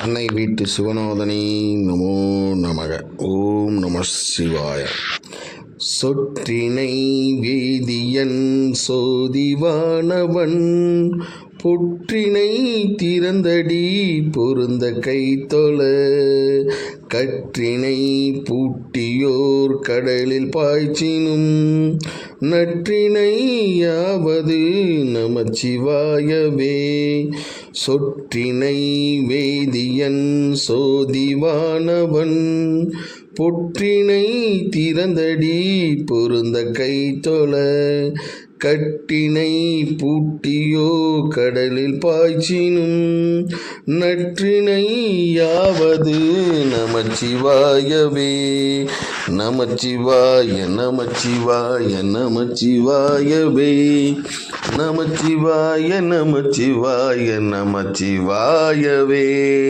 அன்னை வீட்டு சிவனோதனி நமோ நமக. ஓம் நம சிவாய. சொற்றினை வேதியன் சோதிவானவன் புற்றினை திறந்தடி பொருந்த கைத்தொழ. கற்றினை பூட்டியோர் கடலில் பாய்ச்சினும் நற்றினை யாவது நமச்சிவாயவே. சொற்றினை வேதியன் சோதிவானவன் பொற்றினை திறந்தடி பொருந்த கைத்தொல கட்டினை பூட்டியோ கடலில் பாய்ச்சினும் நற்றினை யாவது நமச்சிவாயவே. நமச்சிவாய நமச்சிவாய நமச்சிவாயவே. நமச்சிவாய நமச்சிவாய நமச்சிவாயவே.